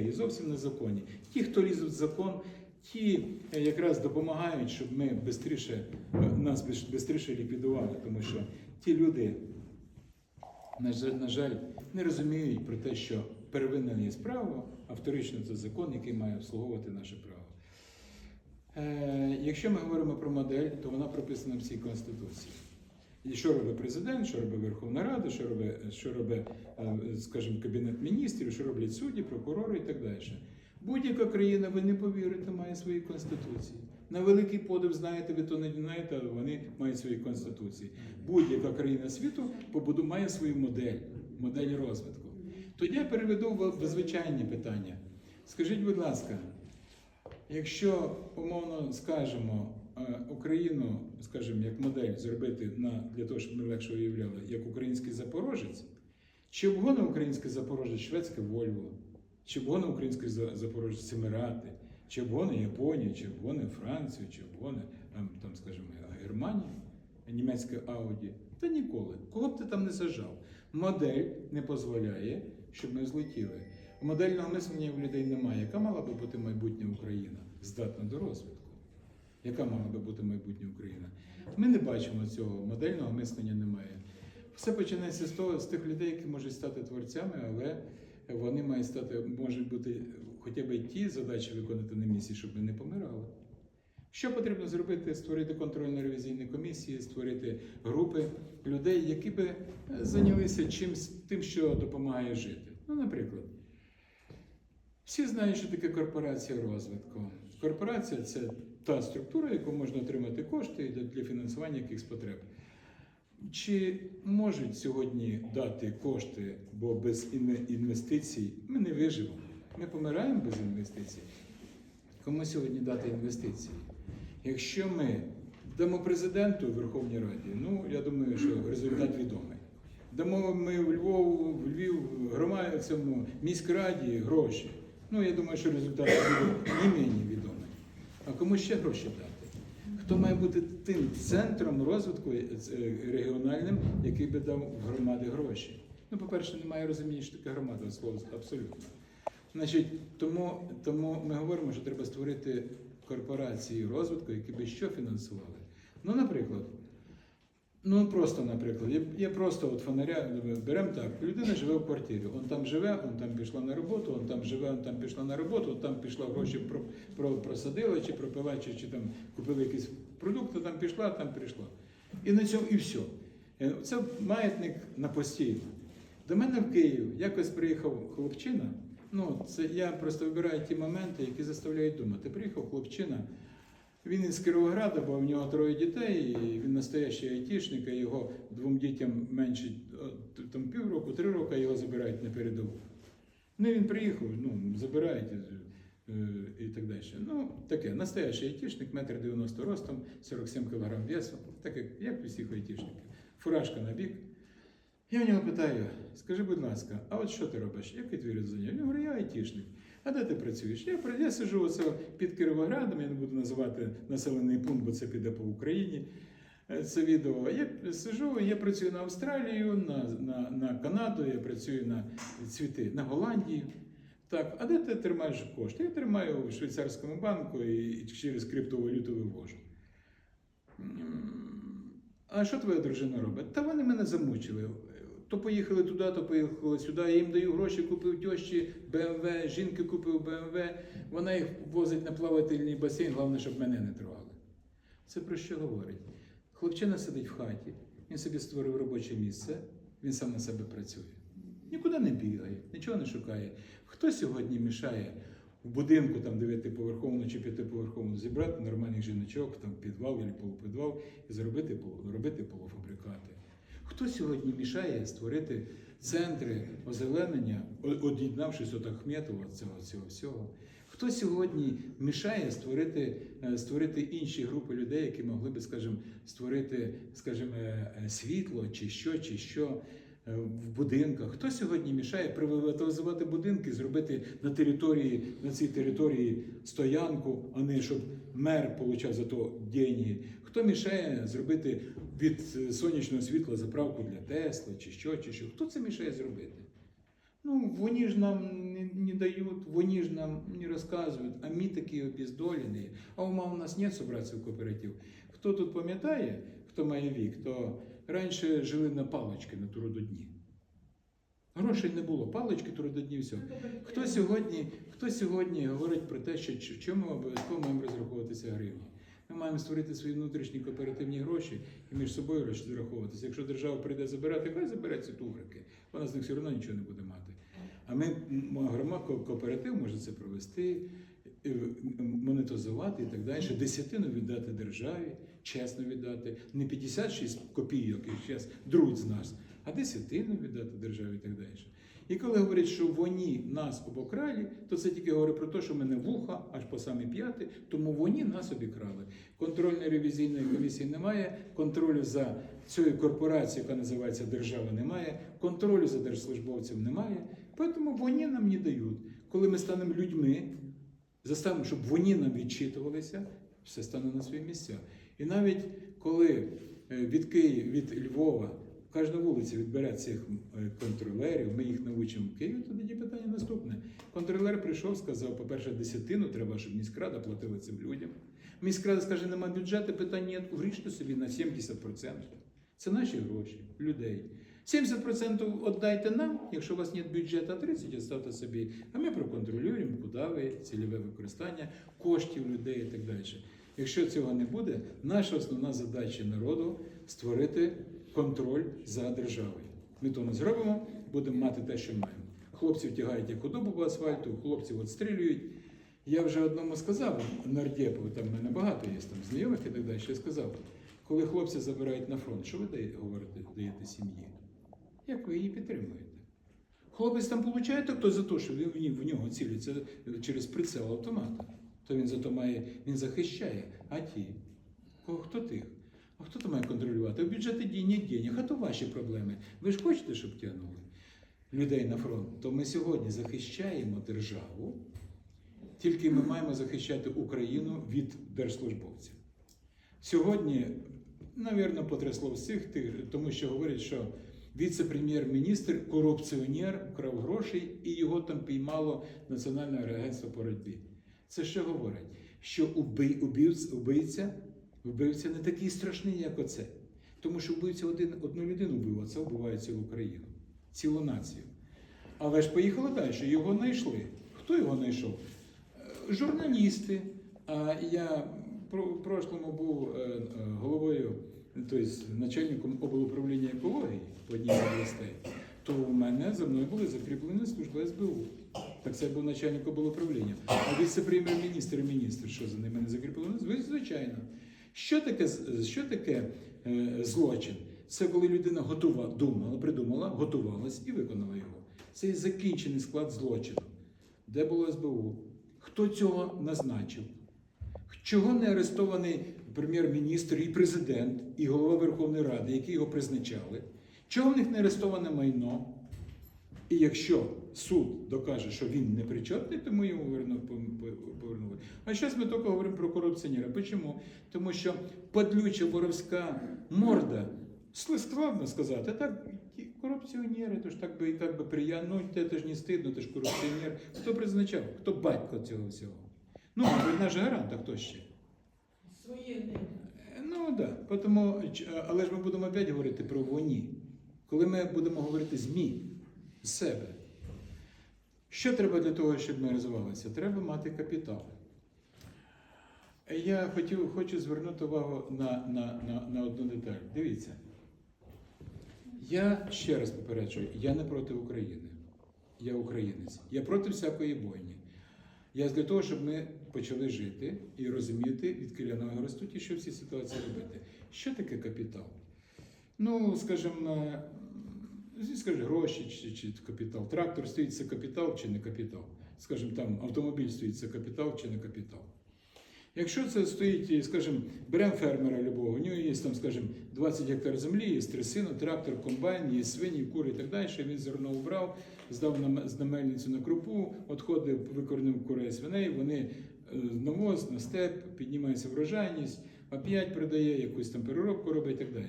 і зовсім незаконні. Ті, хто лізуть в закон, ті е, якраз допомагають, щоб ми бистріше, е, нас швидше ліквідували, тому що ті люди, на жаль, не розуміють про те, що первинне є право, а вторично це закон, який має обслуговувати наше право. Е, якщо ми говоримо про модель, то вона прописана в цій Конституції. І що робить президент, що робить Верховна Рада, що робить, що робить, е, скажімо, Кабінет міністрів, що роблять судді, прокурори і так далі. Будь-яка країна, ви не повірите, має свої конституції. На великий подив, знаєте, ви то не знаєте, але вони мають свої конституції. Будь-яка країна світу побуду має свою модель, модель розвитку. Тоді я переведу в звичайні питання. Скажіть, будь ласка, якщо умовно скажемо Україну, скажімо, як модель зробити на для того, щоб ми легше уявляли, як український запорожець, чи обгоне український запорожець шведське Вольво, чи обгоне український За- запорожець Семирати, чи обгоне Японію, чи обгоне Францію, чи обгоне там, там, скажімо, Германію, німецьке Ауді, та ніколи. Кого б ти там не сажав? Модель не дозволяє, щоб ми злетіли. Модельного мислення в людей немає. Яка мала би бути майбутня Україна, здатна до розвитку? Яка мала би бути майбутня Україна? Ми не бачимо цього, модельного мислення немає. Все починається з того, з тих людей, які можуть стати творцями, але вони мають стати, можуть бути хоча б ті задачі виконати на місці, щоб ми не помирали. Що потрібно зробити? Створити контрольно-ревізійні комісії, створити групи людей, які би зайнялися чимсь тим, що допомагає жити. Ну, наприклад, всі знають, що таке корпорація розвитку. Корпорація це та структура, яку можна отримати кошти для- фінансування якихось потреб. Чи можуть сьогодні дати кошти, бо без інвестицій ми не виживемо? Ми помираємо без інвестицій. Кому сьогодні дати інвестиції? Якщо ми дамо президенту Верховній Раді, ну я думаю, що результат відомий. Дамо ми в Львов, в Львів громаді цьому міськраді гроші. Ну я думаю, що результат буде не мені. А кому ще гроші дати? Хто має бути тим центром розвитку е, регіональним, який би дав громади гроші? Ну, по-перше, немає розуміння, що таке громада, слово абсолютно. Значить, тому, тому ми говоримо, що треба створити корпорації розвитку, які би що фінансували. Ну, наприклад, ну просто, наприклад, є, просто от фонаря, беремо так, людина живе в квартирі, он там живе, он там пішла на роботу, он там живе, он там пішла на роботу, он там пішла гроші про, про, просадила, чи пропила, чи, чи там купила якісь продукти, там пішла, там прийшла. І на цьому і все. Це маятник на постійно. До мене в Київ якось приїхав хлопчина. Ну, це я просто вибираю ті моменти, які заставляють думати. Приїхав хлопчина, він із Кіровограда, бо в нього троє дітей, і він настоящий айтішник, а його двом дітям менше там півроку, три роки його забирають на передову. Ну він приїхав, ну, забирають е, і так далі. Ну, таке, настоящий айтішник, метр 90 ростом, 47 кг весу, так як, як всіх айтішників. Фуражка на бік. Я в нього питаю, скажи, будь ласка, а от що ти робиш? Який твій заняття? Він говорить, я айтішник. А де ти працюєш? Я, я сиджу оце під Кіровоградом, я не буду називати населений пункт, бо це піде по Україні. Е, Це відео. Я сиджу, я працюю на Австралію, на, на, на Канаду, я працюю на цвіти на Голландію. Так, а де ти тримаєш кошти? Я тримаю в швейцарському банку і через криптовалюту вивожу. А що твоя дружина робить? Та вони мене замучили. То поїхали туди, то поїхали сюди. Я їм даю гроші, купив тещі БМВ, жінки купив БМВ. Вона їх возить на плавательний басейн, головне, щоб мене не трогали. Це про що говорить? Хлопчина сидить в хаті, він собі створив робоче місце, він сам на себе працює. Нікуди не бігає, нічого не шукає. Хто сьогодні мішає в будинку там дев'ятиповерховому чи п'ятиповерховому зібрати нормальних жіночок, там підвал або полупідвал і зробити робити полуфабрикати? Хто сьогодні мішає створити центри озеленення, од'єднавшись від Ахметова, цього цього всього? Хто сьогодні мішає створити, е, створити інші групи людей, які могли би, скажімо, створити, скажімо, е, е, світло чи що, чи що в будинках? Хто сьогодні мішає приватизувати будинки, зробити на території, на цій території стоянку, а не щоб мер отримав за то деньги? Хто мішає зробити від е, сонячного світла заправку для Тесли, чи що, чи що? Хто це мішає зробити? Ну, вони ж нам не, не дають, вони ж нам не розказують, а ми такі обездолені. А ума у нас нет собратися кооператив. Хто тут пам'ятає, хто має вік, то раніше жили на палички на трудодні. Грошей не було, палички, трудодні, все. Хто сьогодні, хто сьогодні говорить про те, що ч- чому ми обов'язково маємо розраховуватися гривні? Ми маємо створити свої внутрішні кооперативні гроші і між собою розраховуватися. Якщо держава прийде забирати, хай забере ці тугрики. Вона з них все одно нічого не буде мати. А ми м, кооператив може це провести, е, монетизувати і так далі. Десятину віддати державі, чесно віддати. Не 56 копійок, як зараз друуть з нас, а десятину віддати державі і так далі. І коли говорять, що вони нас обокрали, то це тільки говорить про те, що ми не вуха, аж по самі п'яти, тому вони нас обікрали. Контрольної ревізійної комісії немає, контролю за цією корпорацією, яка називається держава, немає, контролю за держслужбовцем немає. Тому вони нам не дають. Коли ми станемо людьми, заставимо, щоб вони нам відчитувалися, все стане на свої місця. І навіть коли е, від Києва, від Львова кожна вулиця відбере цих е, контролерів, ми їх навчимо в Києві, то тоді питання наступне. Контролер прийшов, сказав, по-перше, десятину треба, щоб міськрада платила цим людям. Міськрада скаже, нема бюджету, питання вріжте собі на 70%. Це наші гроші, людей. 70% віддайте нам, якщо у вас немає бюджету, а 30% оставте собі. А ми проконтролюємо, куди ви, цільове використання коштів людей і так далі. Якщо цього не буде, наша основна задача народу створити контроль за державою. Ми то не зробимо, будемо мати те, що маємо. Хлопців тягають як худобу по асфальту, хлопців відстрілюють. Я вже одному сказав нардепу, там в мене багато є там знайомих і так далі. Я сказав, коли хлопці забирають на фронт, що ви даєте, говорите, даєте сім'ї? Як ви її підтримуєте? Хлопець там получає то за те, що в нього ціляться через прицел автомата. То він зато має, він захищає. А ті, хто тих? А хто то має контролювати? У бюджеті дій денег, а то ваші проблеми. Ви ж хочете, щоб тягнули людей на фронт? То ми сьогодні захищаємо державу, тільки ми маємо захищати Україну від держслужбовців. Сьогодні, навірно, потрясло всіх, тих, тому що говорять, що віце-прем'єр-міністр корупціонер вкрав грошей і його там піймало Національне агентство по боротьбі. Це що говорить? Що убивця, вбивця не такий страшний, як оце. Тому що вбивця один, одну людину вбив, а це вбиває цілу країну, цілу націю. Але ж поїхали далі, його знайшли. Хто його знайшов? Е, Журналісти. А я в прошлому був е, е, головою, тобто начальником облуправління екології в одній областей, то у мене за мною були закріплені служби СБУ. Так це був начальник облуправління. А віце-прем'єр-міністр і міністр, що за ними не закріплено? Звичайно. Що таке, що таке е, злочин? Це коли людина готова, думала, придумала, готувалась і виконала його. Це і закінчений склад злочину. Де було СБУ? Хто цього назначив? Чого не арестований прем'єр-міністр і президент, і голова Верховної Ради, які його призначали? Чого в них не арестоване майно? І якщо суд докаже, що він не причетний, тому йому верну- по- по- повернули. А зараз ми тільки говоримо про корупціонера. Чому? Тому що подлюча воровська морда, складно сказати, так корупціонери, то ж так би і так би приємно, ну це ж не стидно, ти ж корупціонер. Хто призначав? Хто батько цього всього? Ну, мабуть, наш гарант, а хто ще? Своє. Е, Ну так, да. Але ж ми будемо опять говорити про вони. Коли ми будемо говорити ЗМІ, з себе. Що треба для того, щоб ми розвивалися? Треба мати капітал. Я хотів, хочу звернути увагу на, на, на, на одну деталь. Дивіться. Я ще раз попереджую, я не проти України. Я українець. Я проти всякої бойні. Я для того, щоб ми почали жити і розуміти, від ноги ростуть і що в цій ситуації робити. Що таке капітал? Ну, скажімо, е, скажи, гроші чи, чи капітал. Трактор стоїть це капітал чи не капітал. Скажімо, там автомобіль стоїть це капітал чи не капітал. Якщо це стоїть, скажімо, беремо фермера любого, у нього є там, скажімо, 20 гектар землі, є трясина, трактор, комбайн, є свині, кури і так далі. Він зерно убрав, здав на, мельницю на крупу, відходив, викорнив курей свиней, вони е, на воз, на степ, піднімається врожайність, опять продає, якусь там переробку робить і так далі.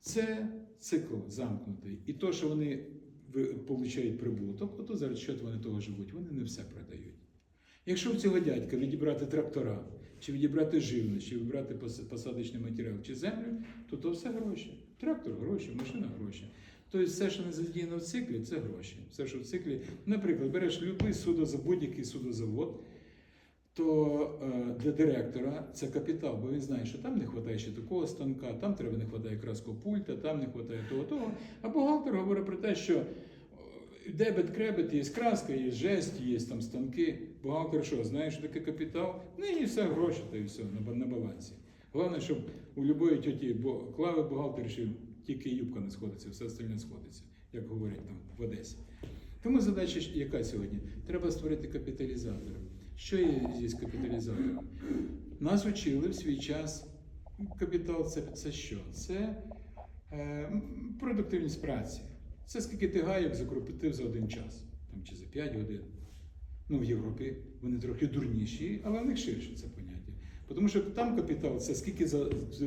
Це цикл замкнутий. І то, що вони получають прибуток, ото за що вони того живуть, вони не все продають. Якщо в цього дядька відібрати трактора, чи відібрати живність, чи відібрати посадочний матеріал, чи землю, то то все гроші. Трактор гроші, машина гроші. Тобто все, що не задіяно в циклі, це гроші. Все, що в циклі, наприклад, береш будь-який судозавод, будь-який судозавод, то е, для директора це капітал, бо він знає, що там не вистачає ще такого станка, там треба не вистачає краского пульта, там не вистачає того, того. А бухгалтер говорить про те, що е, дебет, кребет, є краска, є жесть, є там станки. Бухгалтер що, знає, що таке капітал? Ну і все гроші, та і все на, балансі. Головне, щоб у любої тьоті, бо клави бухгалтер, що тільки юбка не сходиться, все остальне сходиться, як говорять там в Одесі. Тому задача яка сьогодні? Треба створити капіталізатор. Що є зі капіталізатором? Нас учили в свій час. Капітал це, це що? Це е, продуктивність праці. Це скільки ти гайок закрутив за один час, там, чи за 5 годин. Ну, в Європі вони трохи дурніші, але в них ширше це поняття. Тому що там капітал це скільки за,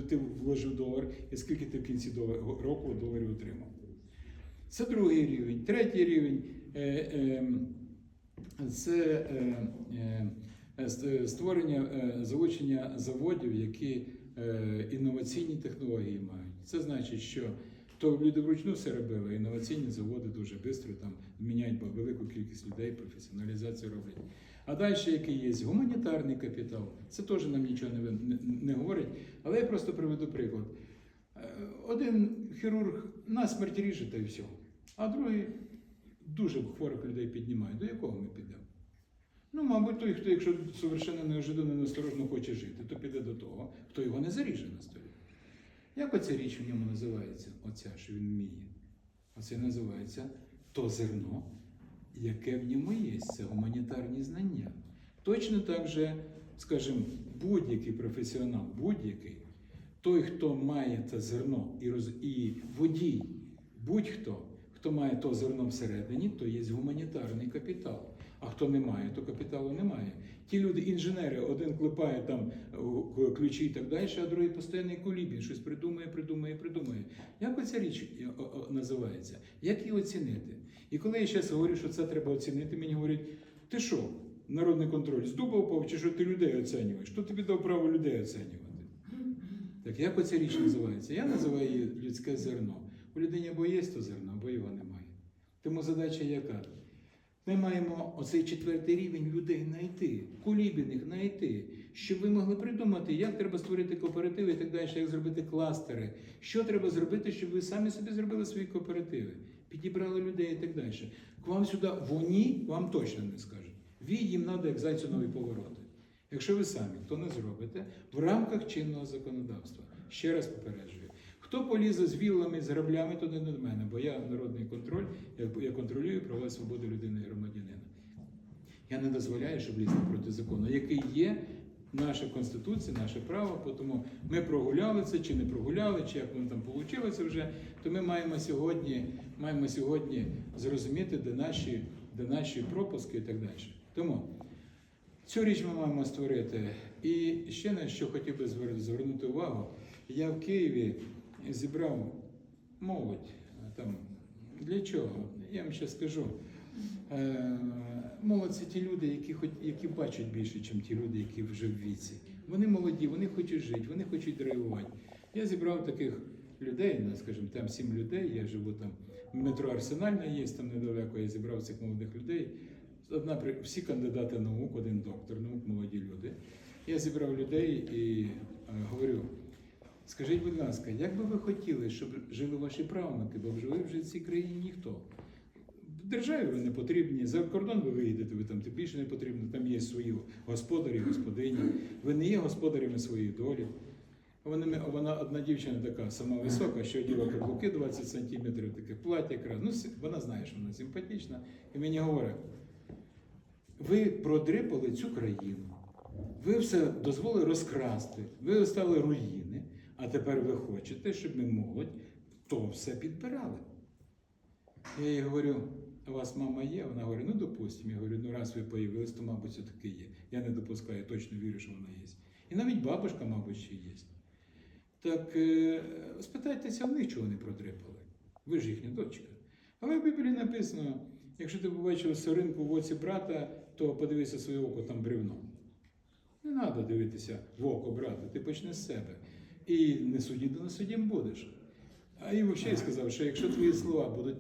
ти вложив долар і скільки ти в кінці долар, року доларів отримав. Це другий рівень. Третій рівень е, е, це е, е, ст- створення е, залучення заводів, які е, інноваційні технології мають. Це значить, що то люди вручну все робили, а інноваційні заводи дуже швидко там міняють велику кількість людей, професіоналізацію роблять. А далі, який є гуманітарний капітал, це теж нам нічого не, не, не говорить. Але я просто приведу приклад. Е, Один хірург на смерть ріже та й все, а другий дуже хворих людей піднімає. До якого ми підемо? Ну, мабуть, той, хто, якщо совершенно неожиданно неосторожно хоче жити, то піде до того, хто його не заріже на столі. Як оця річ в ньому називається? Оця, що він вміє. Оце називається то зерно, яке в ньому є. Це гуманітарні знання. Точно так же, скажімо, будь-який професіонал, будь-який, той, хто має це зерно і, роз... і водій, будь-хто, хто має то зерно всередині, то є гуманітарний капітал. А хто не має, то капіталу немає. Ті люди, інженери, один клепає там ключі і так далі, а другий постійний колібін, щось придумує, придумує, придумує. Як оця річ е, називається? Як її оцінити? І коли я зараз говорю, що це треба оцінити, мені говорять, ти що, народний контроль з дуба впав, чи що ти людей оцінюєш? Хто тобі дав право людей оцінювати? Так як оця річ називається? Я називаю її людське зерно. У людині або є то зерно, або його немає. Тому задача яка? Ми маємо оцей четвертий рівень людей знайти, кулібіних знайти, щоб ви могли придумати, як треба створити кооперативи і так далі, як зробити кластери, що треба зробити, щоб ви самі собі зробили свої кооперативи, підібрали людей і так далі. К вам сюди вони вам точно не скажуть. Ви їм треба як зайцю нові повороти. Якщо ви самі то не зробите в рамках чинного законодавства. Ще раз попереджую. Хто полізе з віллами, з граблями, то не до мене, бо я народний контроль, я, контролюю права свободи людини і громадянина. Я не дозволяю, щоб лізти проти закону, який є наша конституція, наше право. Тому ми прогуляли це чи не прогуляли, чи як воно там вийшло вже. То ми маємо сьогодні, маємо сьогодні зрозуміти, де наші, де наші пропуски і так далі. Тому цю річ ми маємо створити. І ще на що хотів би звернути увагу. Я в Києві зібрав молодь там. Для чого? Я вам ще скажу. Е, Молодь це ті люди, які, хоч, які бачать більше, ніж ті люди, які вже в віці. Вони молоді, вони хочуть жити, вони хочуть драйвувати. Я зібрав таких людей, ну, скажімо, там сім людей. Я живу там, метро Арсенальне є там недалеко. Я зібрав цих молодих людей. Одна всі кандидати наук, один доктор наук, молоді люди. Я зібрав людей і е, говорю. Скажіть, будь ласка, як би ви хотіли, щоб жили ваші правнуки, бо жили вже в цій країні ніхто. Державі ви не потрібні, за кордон ви виїдете, ви там тим більше не потрібно, там є свої господарі, господині. Ви не є господарями своєї долі. Вона, вона одна дівчина така сама висока, що оділа каблуки 20 сантиметрів, таке плаття якраз. Ну, вона знає, що вона симпатична. І мені говорить, ви продрипали цю країну, ви все дозволили розкрасти, ви оставили руїни, а тепер ви хочете, щоб ми молодь то все підбирали. Я їй говорю, у вас мама є? Вона говорить, ну допустимо. Я говорю, ну раз ви появились, то, мабуть, все-таки є. Я не допускаю, я точно вірю, що вона є. І навіть бабушка, мабуть, ще є. Так е, спитайтеся в них, чого вони продрипали. Ви ж їхня дочка. Але в Біблії написано: якщо ти побачив соринку в оці брата, то подивися своє око там бревно. Не треба дивитися в око брата, ти почни з себе. І не судді, то не судім будеш. А і взагалі сказав, що якщо твої слова будуть